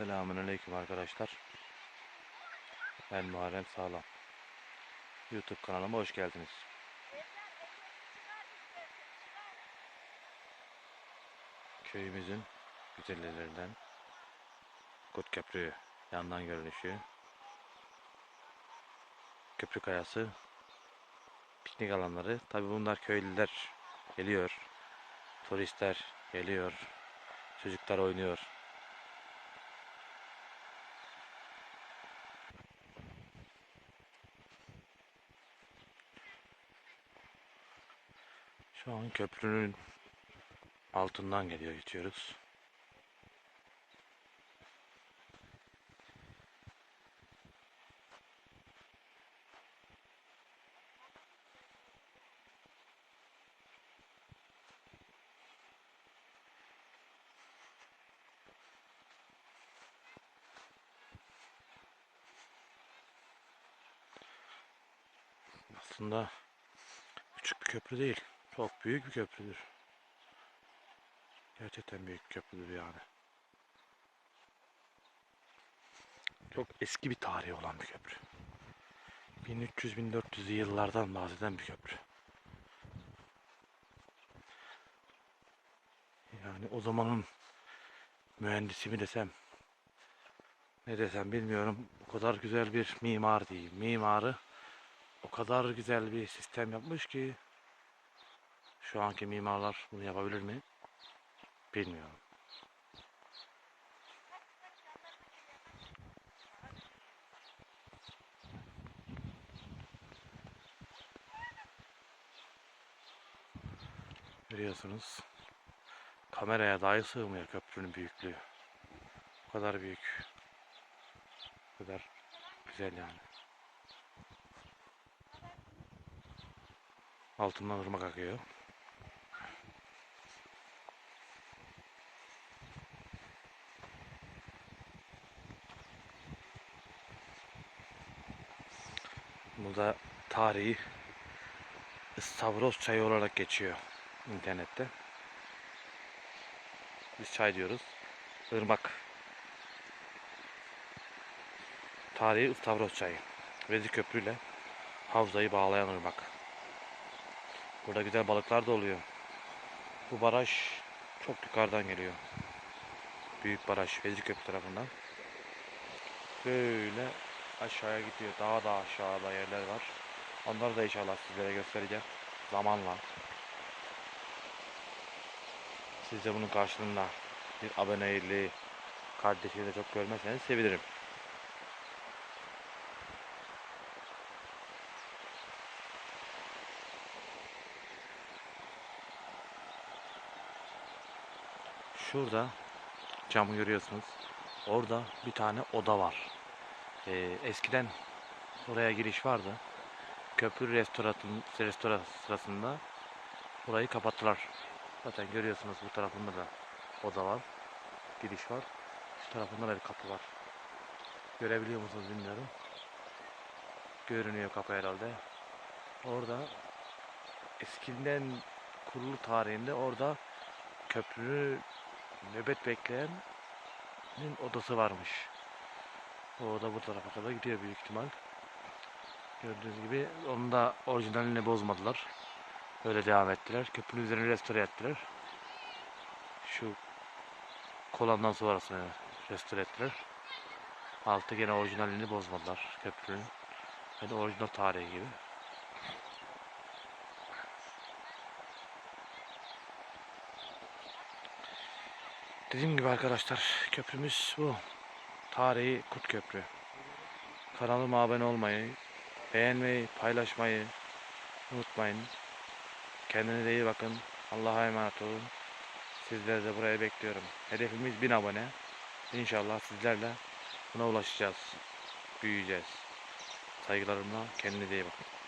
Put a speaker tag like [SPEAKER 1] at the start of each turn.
[SPEAKER 1] Selamünaleyküm arkadaşlar. Ben Muharrem Sağlam. YouTube kanalıma hoş geldiniz. Köyümüzün güzellerinden Kut Köprü yandan görünüşü. Köprü kayası. Piknik alanları. Tabi bunlar köylüler geliyor. Turistler geliyor. Çocuklar oynuyor. Şu an köprünün altından geliyor geçiyoruz. Aslında küçük bir köprü değil. Çok büyük bir köprüdür. Gerçekten büyük bir köprüdür yani. Çok eski bir tarihi olan bir köprü. 1300-1400 yıllardan bahseden bir köprü. Yani o zamanın mühendisi mi desem ne desem bilmiyorum. O kadar güzel bir mimar değil. Mimarı o kadar güzel bir sistem yapmış ki şu anki mimarlar bunu yapabilir mi? Bilmiyorum. Görüyorsunuz. Kameraya dahi sığmıyor köprünün büyüklüğü. O kadar büyük. O kadar güzel yani. Altından ırmak akıyor. Bu da tarihi Stavros çayı olarak geçiyor internette. Biz çay diyoruz. Irmak. Tarihi Stavros çayı. Vezi köprüyle havzayı bağlayan ırmak. Burada güzel balıklar da oluyor. Bu baraj çok yukarıdan geliyor. Büyük baraj Vezir Köprü tarafından. Böyle aşağıya gidiyor. Daha da aşağıda yerler var. Onları da inşallah sizlere göstereceğim. Zamanla. Siz de bunun karşılığında bir aboneliği kardeşini de çok görmezseniz sevinirim. Şurada camı görüyorsunuz. Orada bir tane oda var. Ee, eskiden oraya giriş vardı. Köprü restoratın restoran sırasında orayı kapattılar. Zaten görüyorsunuz bu tarafında da oda var. Giriş var. Şu tarafında da bir kapı var. Görebiliyor musunuz bilmiyorum. Görünüyor kapı herhalde. Orada eskiden kurulu tarihinde orada köprü nöbet bekleyenin odası varmış. O oda bu tarafa kadar gidiyor büyük ihtimal. Gördüğünüz gibi onu da orijinalini bozmadılar. Öyle devam ettiler. Köprünün üzerini restore ettiler. Şu kolandan sonrasını restore ettiler. Altı gene orijinalini bozmadılar köprünün. Yani orijinal tarihi gibi. Dediğim gibi arkadaşlar köprümüz bu. Tarihi Kut Köprü. Kanalıma abone olmayı, beğenmeyi, paylaşmayı unutmayın. Kendinize iyi bakın. Allah'a emanet olun. Sizleri de buraya bekliyorum. Hedefimiz 1000 abone. İnşallah sizlerle buna ulaşacağız. Büyüyeceğiz. Saygılarımla kendinize iyi bakın.